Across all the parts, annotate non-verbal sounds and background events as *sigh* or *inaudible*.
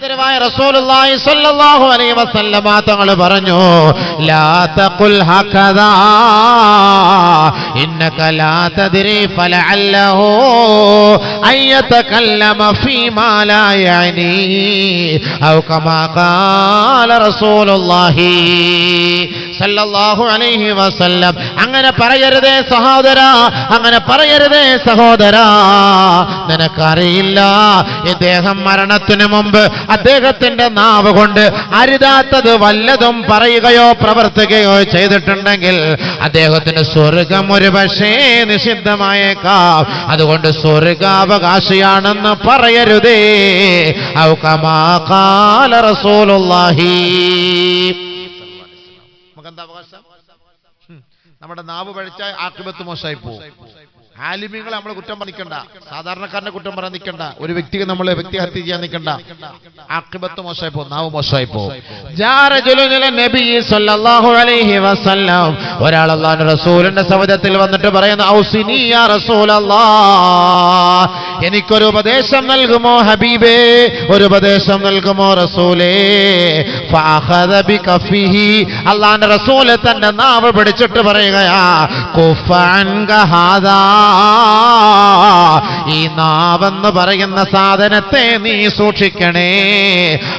ആദരവായ റസൂലുള്ളാഹി സ്വല്ലല്ലാഹു അലൈഹി വസല്ലമ തങ്ങൾ പറഞ്ഞു ലാ തഖുൽ ഹകദാ ഇന്നക ലാ ഫലഅല്ലഹു അയ്യതകല്ലമ ഫീമാ ലാ യഅനി. ഔ കമാ ഖാല റസൂലുള്ളാഹി സല്ലല്ലാഹു അലൈഹി വസല്ലം. അങ്ങനെ പറയരുതേ സഹോദര അങ്ങനെ പറയരുതേ സഹോദര. നിനക്കറിയില്ല ഇദ്ദേഹം മരണത്തിനു മുമ്പ് അദ്ദേഹത്തിന്റെ നാവ് കൊണ്ട് അരുതാത്തത് വല്ലതും പറയുകയോ പ്രവർത്തിക്കുകയോ ചെയ്തിട്ടുണ്ടെങ്കിൽ അദ്ദേഹത്തിന് സ്വർഗം ഒരു പക്ഷേ നിഷിദ്ധമായേക്കാം. അതുകൊണ്ട് സ്വർഗാവകാശിയാണെന്ന് പറയരുതേ. ഔ കമാ ഖാല റസൂലുള്ളാഹി. നമ്മുടെ നാവ് പഴിച്ച ആക്രിപത്ത് മോശമായി പോകും ആലിമ്യങ്ങളെ നമ്മൾ കുറ്റം പറഞ്ഞിക്കണ്ട സാധാരണക്കാരനെ കുറ്റം പറയാൻ നിൽക്കണ്ട ഒരു വ്യക്തിക്ക് നമ്മൾ വ്യക്തിഹത്യ ചെയ്യാൻ നിൽക്കണ്ട ആക്രിപത്ത് മോശമായി പോകും നാവ് മോശമായി പോകും ഒരാൾ അള്ളാഹു റസൂലിന്റെ സമുദ്രത്തിൽ വന്നിട്ട് പറയുന്ന ഔസിനി റസൂലല്ലാ. എനിക്കൊരു ഉപദേശം നൽകുമോ ഹബീബേ? ഒരു ഉപദേശം നൽകുമോ റസൂലേ? അള്ളാന്റെ റസൂൽ തന്റെ നാവ് പിടിച്ചിട്ട് പറയുകയാ ഈ നാവെന്ന് പറയുന്ന സാധനത്തെ നീ സൂക്ഷിക്കണേ.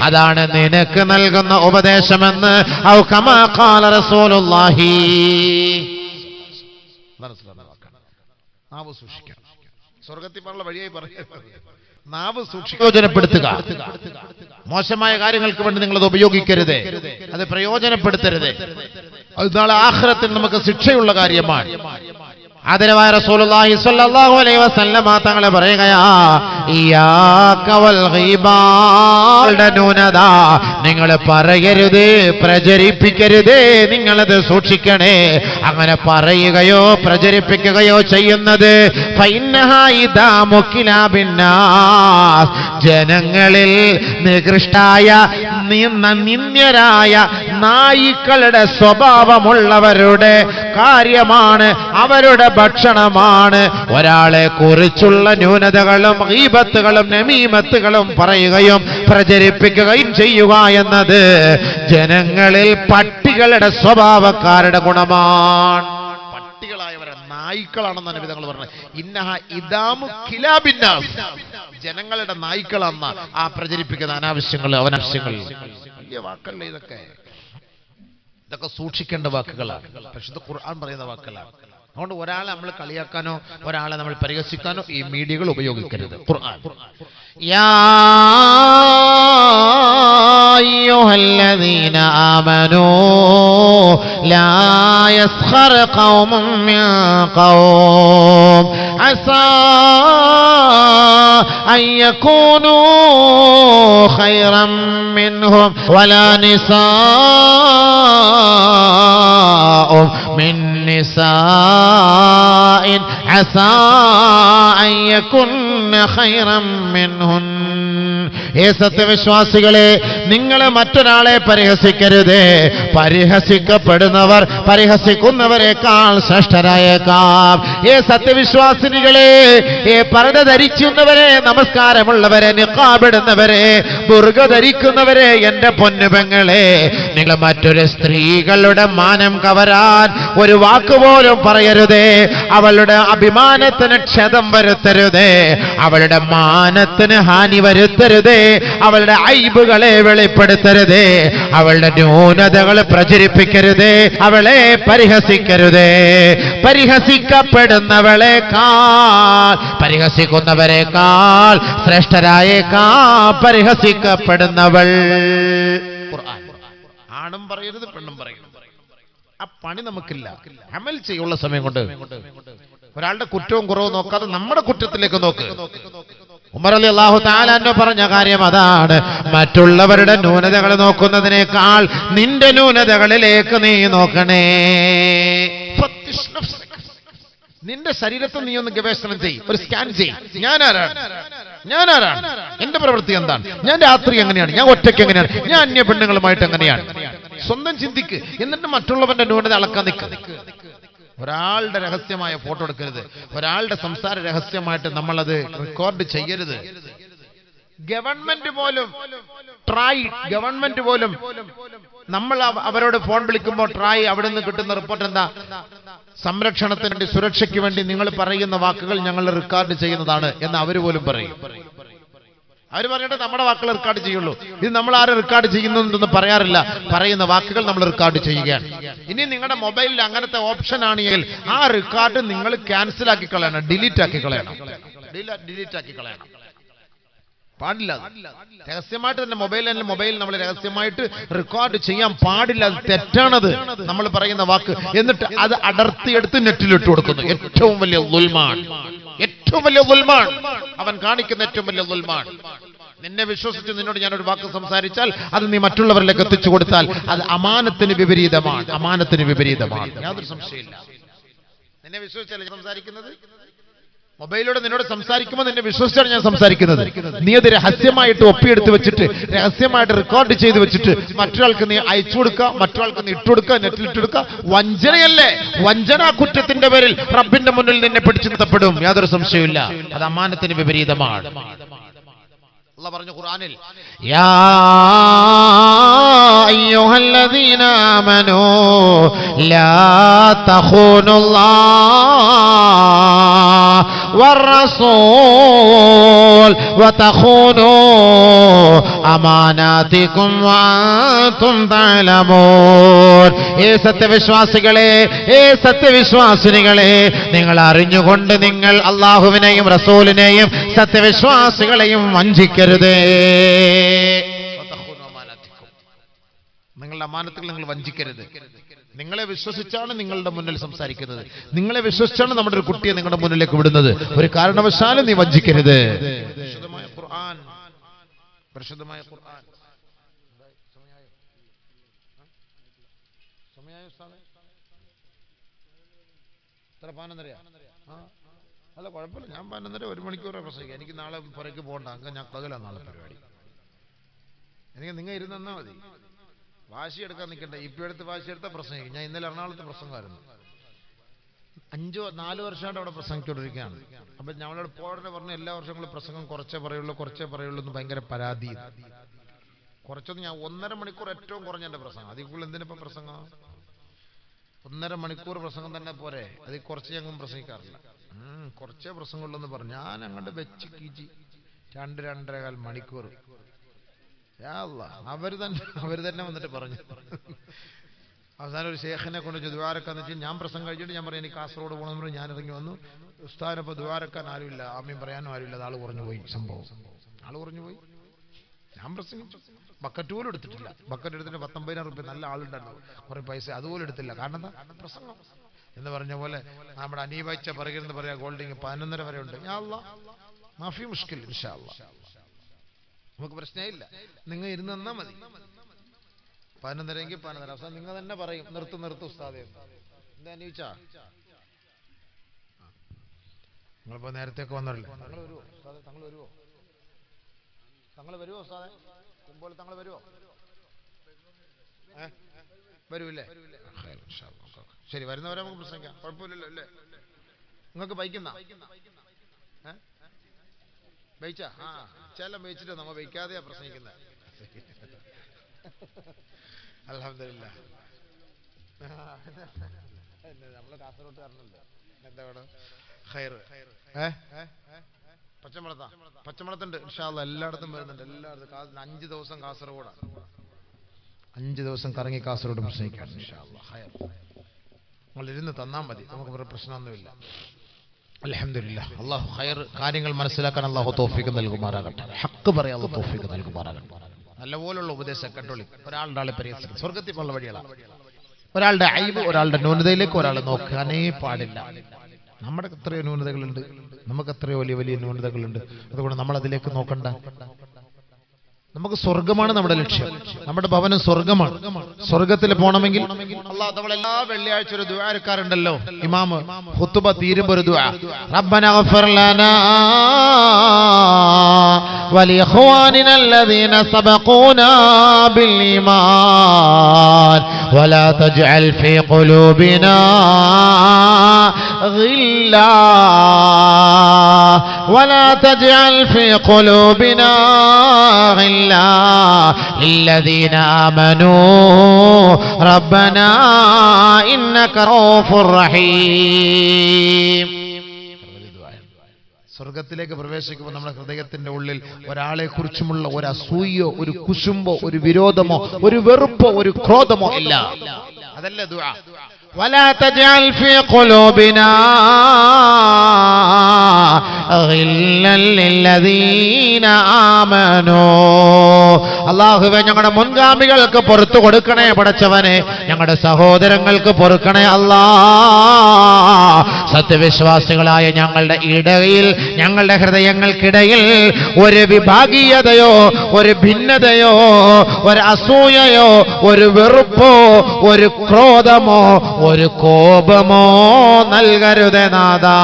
അതാണ് നിനക്ക് നൽകുന്ന ഉപദേശമെന്ന്. ഔ കമാ റസൂലുള്ളാഹി. നാവ് സൂക്ഷിക്കണം സ്വർഗത്തിൽ പറഞ്ഞ വഴിയായി പറയുന്നത് നാവ് സൂക്ഷിക്കുക മോശമായ കാര്യങ്ങൾക്ക് വേണ്ടി നിങ്ങൾ അത് ഉപയോഗിക്കരുത്. അത് പ്രയോജനപ്പെടുത്തരുത്. അത് നാളെ ആഹ്റത്തിൽ നമുക്ക് ശിക്ഷയുള്ള കാര്യമാണ്. ആദരവായ റസൂലുള്ളാഹി സ്വല്ലല്ലാഹു അലൈഹി വസല്ലമ തങ്ങളെ പറയുകയാ ന്യൂനത നിങ്ങൾ പറയരുത് പ്രചരിപ്പിക്കരുത് നിങ്ങളത് സൂക്ഷിക്കണേ. അങ്ങനെ പറയുകയോ പ്രചരിപ്പിക്കുകയോ ചെയ്യുന്നത് ജനങ്ങളിൽ നികൃഷ്ടായ നിന്ദ്യരായ നായിക്കളുടെ സ്വഭാവമുള്ളവരുടെ കാര്യമാണ് അവരുടെ ഭക്ഷണമാണ്. ഒരാളെ കുറിച്ചുള്ള ന്യൂനതകളും ഈപത്തുകളും നമീമത്തുകളും പറയുകയും പ്രചരിപ്പിക്കുകയും ചെയ്യുക എന്നത് ജനങ്ങളിൽ പട്ടികളുടെ സ്വഭാവക്കാരുടെ ഗുണമാണ്. പട്ടികളായവരെ നായ്ക്കളാണെന്നാണ് വിധങ്ങൾ പറഞ്ഞത്. ഇന്നഹ കിലാബിന്നാസ്. ജനങ്ങളുടെ നായ്ക്കളെന്ന ആ പ്രചരിപ്പിക്കുന്ന അനാവശ്യങ്ങൾ അവനാവശ്യങ്ങൾ വലിയ വാക്കല്ലേ ഇതൊക്കെ? ഇതൊക്കെ സൂക്ഷിക്കേണ്ട വാക്കുകളാണ്. പരിശുദ്ധ ഖുർആൻ പറയുന്ന വാക്കുകളാണ്. അതുകൊണ്ട് ഒരാളെ നമ്മൾ കളിയാക്കാനോ ഒരാളെ നമ്മൾ പരിഹസിക്കാനോ ഈ മീഡിയകൾ ഉപയോഗിക്കരുത്. ഖുർആൻ. യാ അയ്യുഹല്ലദീന ആമനൂ لا يسخر قوم من قوم. عسى أن يكونوا خيرا منهم ولا نساء من نساء. عسى أن يكن ഏ സത്യവിശ്വാസികളെ നിങ്ങൾ മറ്റൊരാളെ പരിഹസിക്കരുതേ. പരിഹസിക്കപ്പെടുന്നവർ പരിഹസിക്കുന്നവരെക്കാൾ ശ്രേഷ്ഠരായേക്കാം. ഏ സത്യവിശ്വാസിനികളെ ഏ പറഞ്ഞ ധരിക്കുന്നവരെ നമസ്കാരമുള്ളവരെ നിക്കാബിടുന്നവരെ ബുർഗ ധരിക്കുന്നവരെ എന്റെ പൊന്നുപെങ്ങളെ നിങ്ങൾ മറ്റൊരു സ്ത്രീകളുടെ മാനം കവരാൻ ഒരു വാക്കുപോലും പറയരുതേ. അവളുടെ അഭിമാനത്തിന് ക്ഷതം വരുത്തരുതേ. അവളുടെ മാനത്തിന് ഹാനി വരുത്തരുതേ. അവളുടെ ഐബുകളെ വെളിപ്പെടുത്തരുതേ. അവളുടെ ന്യൂനതകൾ പ്രചരിപ്പിക്കരുതേ. അവളെ പരിഹസിക്കരുതേ. പരിഹസിക്കപ്പെടുന്നവളെക്കാൾ പരിഹസിക്കുന്നവരെക്കാൾ ശ്രേഷ്ഠരായേക്കാൾ പരിഹസിക്കപ്പെടുന്നവൾ. ആണും പറയരുത് പെണ്ണും പറയരുത്. ആ പണി നമുക്കില്ല. അമൽ ചെയ്യുള്ള സമയം കൊണ്ട് ഒരാളുടെ കുറ്റവും കുറവും നോക്കാതെ നമ്മുടെ കുറ്റത്തിലേക്ക് നോക്ക്. ഉമർ അലി അള്ളാഹു താലാന്റെ പറഞ്ഞ കാര്യം അതാണ്. മറ്റുള്ളവരുടെ ന്യൂനതകൾ നോക്കുന്നതിനേക്കാൾ നിന്റെ ന്യൂനതകളിലേക്ക് നീ നോക്കണേ. നിന്റെ ശരീരത്തെ നീ ഒന്ന് ഗവേഷണം ചെയ്യും ഒരു സ്കാൻ ചെയ്യും ഞാൻ ആരാണ് ഞാൻ ആരാണ് എന്റെ പ്രവൃത്തി എന്താണ്? ഞാൻ രാത്രി എങ്ങനെയാണ്? ഞാൻ ഒറ്റയ്ക്ക് എങ്ങനെയാണ്? ഞാൻ അന്യ പെണ്ണുങ്ങളുമായിട്ട് എങ്ങനെയാണ്? സ്വന്തം ചിന്തിക്ക്. എന്നിട്ട് മറ്റുള്ളവന്റെ ന്യൂനത അളക്കാൻ നിൽക്കുക ഒരാളുടെ രഹസ്യമായ ഫോട്ടോ എടുക്കരുത്. ഒരാളുടെ സംസാര രഹസ്യമായിട്ട് നമ്മളത് റെക്കോർഡ് ചെയ്യരുത്. ഗവൺമെന്റ് പോലും ട്രായ് ഗവൺമെന്റ് പോലും നമ്മൾ അവരോട് ഫോൺ വിളിക്കുമ്പോൾ ട്രായ് അവിടെ നിന്ന് കിട്ടുന്ന റിപ്പോർട്ട് എന്താ? സംരക്ഷണത്തിന് വേണ്ടി സുരക്ഷയ്ക്ക് വേണ്ടി നിങ്ങൾ പറയുന്ന വാക്കുകൾ ഞങ്ങൾ റെക്കോർഡ് ചെയ്യുന്നതാണ് എന്ന് അവർ പോലും പറയും. അവർ പറഞ്ഞിട്ട് നമ്മുടെ വാക്കുകൾ റെക്കോർഡ് ചെയ്യുള്ളൂ. ഇത് നമ്മൾ ആരും റെക്കോർഡ് ചെയ്യുന്നുണ്ടെന്ന് പറയാറില്ല. പറയുന്ന വാക്കുകൾ നമ്മൾ റെക്കോർഡ് ചെയ്യുകയാണ്. ഇനി നിങ്ങളുടെ മൊബൈലിൽ അങ്ങനത്തെ ഓപ്ഷൻ ആണെങ്കിൽ ആ റെക്കോർഡ് നിങ്ങൾ ക്യാൻസൽ ആക്കി കളയണം ഡിലീറ്റ് ആക്കി കളയണം ഡിലീറ്റ് ആക്കി കളയണം പാടില്ല. രഹസ്യമായിട്ട് തന്നെ മൊബൈൽ തന്നെ മൊബൈൽ നമ്മൾ രഹസ്യമായിട്ട് റെക്കോർഡ് ചെയ്യാൻ പാടില്ല അത് തെറ്റാണത്. നമ്മൾ പറയുന്ന വാക്ക്. എന്നിട്ട് അത് അടർത്തിയെടുത്ത് നെറ്റിലിട്ട് കൊടുക്കുന്നു. ഏറ്റവും വലിയ ദുൽമാൻ ഏറ്റവും വലിയ ദുൽമാൻ അവൻ കാണിക്കുന്ന ഏറ്റവും വലിയ ദുൽമാൻ നിന്നെ വിശ്വസിച്ച് നിന്നോട് ഞാനൊരു വാക്ക് സംസാരിച്ചാൽ അത് നീ മറ്റുള്ളവരിലേക്ക് എത്തിച്ചു കൊടുത്താൽ അത് അമാനത്തിന് വിപരീതമാണ്. അമാനത്തിന് വിപരീതമാണ്. യാതൊരു സംശയമില്ല നിന്നെ വിശ്വസിച്ചല്ലേ സംസാരിക്കുന്നത്? മൊബൈലിലൂടെ നിന്നോട് സംസാരിക്കുമ്പോൾ നിന്നെ വിശ്വസിച്ചാണ് ഞാൻ സംസാരിക്കുന്നത്. നീ അത് രഹസ്യമായിട്ട് ഒപ്പിയെടുത്ത് വെച്ചിട്ട് രഹസ്യമായിട്ട് റെക്കോർഡ് ചെയ്ത് വെച്ചിട്ട് മറ്റൊരാൾക്ക് നീ അയച്ചു കൊടുക്കുക മറ്റൊരാൾക്ക് നീ ഇട്ടുകൊടുക്കുക നെറ്റിൽ ഇട്ടുകൊടുക്കുക വഞ്ചനയല്ലേ? വഞ്ചന കുറ്റത്തിന്റെ പേരിൽ റബ്ബിന്റെ മുന്നിൽ നിന്നെ പിടിച്ചു നിർത്തപ്പെടും. യാതൊരു സംശയമില്ല അത് അമാനത്തിന് വിപരീതമാണ്. അള്ളാഹ് പറഞ്ഞു ഖുർആനിൽ യാ അയ്യുഹല്ലദീന ആമനൂ ലാ തഖൂനുല്ലാഹ والرسول وتخونوا അമാനാത്തിക്കും ഏ സത്യവിശ്വാസികളെ ഏ സത്യവിശ്വാസിനികളെ നിങ്ങൾ അറിഞ്ഞുകൊണ്ട് നിങ്ങൾ അള്ളാഹുവിനെയും റസൂലിനെയും സത്യവിശ്വാസികളെയും വഞ്ചിക്കരുതേ. നിങ്ങളുടെ അമാനത്തിൽ നിങ്ങൾ വഞ്ചിക്കരുത്. നിങ്ങളെ വിശ്വസിച്ചാണ് നിങ്ങളുടെ മുന്നിൽ സംസാരിക്കുന്നത്. നിങ്ങളെ വിശ്വസിച്ചാണ് നമ്മുടെ ഒരു കുട്ടിയെ നിങ്ങളുടെ മുന്നിലേക്ക് വിടുന്നത്. ഒരു കാരണവശാലും നീ വഞ്ചിക്കരുത്. ഖുർആൻ പരിശുദ്ധമായ ഖുർആൻ. സമയായോ സമയായോ എത്ര പാനന്തരയാ അല്ല കുഴപ്പമില്ല. ഞാൻ പതിനൊന്നര ഒരു മണിക്കൂറെ പ്രസംഗിക്കാം. എനിക്ക് നാളെ പുറക്ക് പോകണ്ട. അങ്ങ് ഞാൻ പകലാണ് നാളെ പരിപാടി. എനിക്ക് നിങ്ങൾ ഇരുന്നാൽ മതി. വാശി എടുക്കാൻ നിൽക്കണ്ട. ഇപ്പൊ എടുത്ത് വാശി എടുത്ത പ്രസംഗിക്കും. ഞാൻ ഇന്നലെ എറണാകുളത്ത് പ്രസംഗമായിരുന്നു. അഞ്ചോ നാല് വർഷമായിട്ട് അവിടെ പ്രസംഗിച്ചുകൊണ്ടിരിക്കുകയാണ്. അപ്പൊ ഞങ്ങളോട് പോടനെ പറഞ്ഞ എല്ലാ വർഷങ്ങളും പ്രസംഗം കുറച്ചേ പറയുള്ളൂ കുറച്ചേ പറയുള്ളൂ എന്ന് ഭയങ്കര പരാതി. കുറച്ചൊന്നും ഞാൻ ഒന്നര മണിക്കൂർ ഏറ്റവും കുറഞ്ഞ എന്റെ പ്രസംഗം. അതിൽ എന്തിനിപ്പോ പ്രസംഗം? ഒന്നര മണിക്കൂർ പ്രസംഗം തന്നെ പോരെ. അതിൽ കുറച്ച് ഞങ്ങൾ പ്രസംഗിക്കാറില്ല. കുറച്ചേ പ്രസംഗമുള്ളൂ എന്ന് പറഞ്ഞു. ഞാൻ അങ്ങോട്ട് വെച്ച് കീച്ചി. രണ്ട് രണ്ടരകാൽ മണിക്കൂർ. അവർ തന്നെ അവർ തന്നെ വന്നിട്ട് പറഞ്ഞു. അവസാനം ഒരു ശേഖനെ കൊണ്ട് ദ്വാരക്കാന്ന് വെച്ചാൽ ഞാൻ പ്രസംഗം കഴിച്ചിട്ട് ഞാൻ പറയാം എനിക്ക് കാസർഗോഡ് പോകണമെന്ന് പറഞ്ഞു ഞാൻ ഇറങ്ങി വന്നു ഉസ്താനപ്പോൾ ദ്വാരക്കാൻ ആരുമില്ല. ആമ്യം പറയാനും ആരുമില്ല. അത് ആൾ കുറഞ്ഞു പോയി സംഭവം. ആൾ കുറഞ്ഞു പോയി. ഞാൻ പ്രസംഗിച്ചു ബക്കറ്റ് പോലും എടുത്തിട്ടില്ല. ബക്കറ്റ് എടുത്തിട്ട് പത്തൊമ്പതിനായിരം റുപ്യ നല്ല ആളുണ്ടായിരുന്നു. കുറേ പൈസ അതുപോലും എടുത്തില്ല. കാരണം എന്താ? പ്രസംഗം. എന്ന് പറഞ്ഞ പോലെ നമ്മുടെ അനീബായിച്ച പറയുന്നത് പറയാ ഗോൾഡിങ് പതിനൊന്നര വരെ ഉണ്ട്. ഞാൻ മാഫി മുഷ്കിൽ ഇൻഷാ പ്രശ്നമേ നമുക്ക് പ്രശ്നമില്ല നിങ്ങൾ ഇരുന്ന് മതി. പതിനൊന്നരയെങ്കിൽ പതിനൊന്നര. അവസാനം നിങ്ങൾ തന്നെ പറയും. നിർത്തു നിർത്തു ഉസ്താദേ എന്താ അനീച്ച? നിങ്ങളിപ്പോ നേരത്തേക്ക് വന്നല്ലേ തങ്ങൾ വരുമോ ഉസ്താദെ തങ്ങൾ വരുമോ തങ്ങൾ വരുമോ ഉസ്താദെ? കുമ്പോൾ തങ്ങൾ വരുമോ? വരൂല്ലേ. ശരി വരുന്നവരെ നമുക്ക് പ്രസംഗിക്കാം കുഴപ്പമില്ലല്ലോ അല്ലേ? നിങ്ങൾക്ക് ബൈക്കുന്ന? ബൈച്ചാ? ആ. ചെല്ലം ബൈച്ചിട്ട് നമ്മ ബൈക്കാതെയാ പ്രസംഗിക്കുന്നത് *laughs* അലഹമില്ല നമ്മൾ കാസർഗോട്ടുകാരനല്ലേ എന്താ ഖൈർ ഏ? പച്ചമുളത്താ? പച്ചമുളത്തുണ്ട്. ഇൻഷാല്ല എല്ലായിടത്തും വരുന്നുണ്ട്. എല്ലായിടത്തും. അഞ്ച് ദിവസം കാസർഗോഡാണ് അഞ്ച് ദിവസം കറങ്ങി കാസർഗോഡ് പ്രസംഗിക്കാണ് ഇൻഷാല്ല ഖൈർ നിങ്ങൾ ഇരുന്ന് തന്നാൽ മതി. നമുക്ക് പ്രശ്നമൊന്നുമില്ല. അലഹമില്ല അള്ളാഹു ഖൈർ കാര്യങ്ങൾ മനസ്സിലാക്കാൻ അള്ളാഹു തോഫിക്ക് നൽകുമാറാകട്ടെ. ഹക്ക് പറയാൻ തോഫിക്ക് നൽകുമാറാകട്ടെ. നല്ലപോലുള്ള ഉപദേശം കണ്ടോളി. ഒരാളുടെ ആളെ പരിഹസിക്കും. സ്വർഗത്തിൽ ഉള്ള വഴികളാണ് ഒരാളുടെ അയവ് ഒരാളുടെ ന്യൂനതയിലേക്ക് ഒരാൾ നോക്കാനേ പാടില്ല. നമ്മുടെ എത്രയോ ന്യൂനതകളുണ്ട്. നമുക്ക് എത്രയോ വലിയ വലിയ ന്യൂനതകളുണ്ട്. അതുകൊണ്ട് നമ്മൾ അതിലേക്ക് നോക്കണ്ട. നമുക്ക് സ്വർഗമാണ് നമ്മുടെ ലക്ഷ്യം നമ്മുടെ ഭവനം സ്വർഗമാണ് സ്വർഗത്തിൽ പോകണമെങ്കിൽ അള്ളാഹ് നമ്മൾ എല്ലാ വെള്ളിയാഴ്ച ഒരു ദുആരക്കാരുണ്ടല്ലോ ഇമാമ് ഹുത്തുബ തീരുമ്പോ ഒരു ദുആ റബ്ബന ഗഫർ ലനാ ولإخواننا الذين سبقونا بالإيمان ولا تجعل في قلوبنا غلا ولا تجعل في قلوبنا غلا للذين آمنوا ربنا إنك رؤوف رحيم സ്വർഗത്തിലേക്ക് പ്രവേശിക്കുമ്പോൾ നമ്മുടെ ഹൃദയത്തിന്റെ ഉള്ളിൽ ഒരാളെ കുറിച്ചുമുള്ള ഒരു അസൂയോ ഒരു കുശുമ്പോ ഒരു വിരോധമോ ഒരു വെറുപ്പോ ഒരു ക്രോധമോ ഇല്ല അതല്ല ദുആ ولا تجعل في قلوبنا غلا للذين آمنوا അള്ളാഹുവെ ഞങ്ങളുടെ മുൻഗാമികൾക്ക് പുറത്തു കൊടുക്കണേ പടച്ചവനെ ഞങ്ങളുടെ സഹോദരങ്ങൾക്ക് പൊറുക്കണേ അല്ലാ സത്യവിശ്വാസികളായ ഞങ്ങളുടെ ഇടയിൽ ഞങ്ങളുടെ ഹൃദയങ്ങൾക്കിടയിൽ ഒരു വിഭാഗീയതയോ ഒരു ഭിന്നതയോ ഒരു അസൂയയോ ഒരു വെറുപ്പോ ഒരു ക്രോധമോ ഒരു കോപമോ നൽകരുതേ നാദാ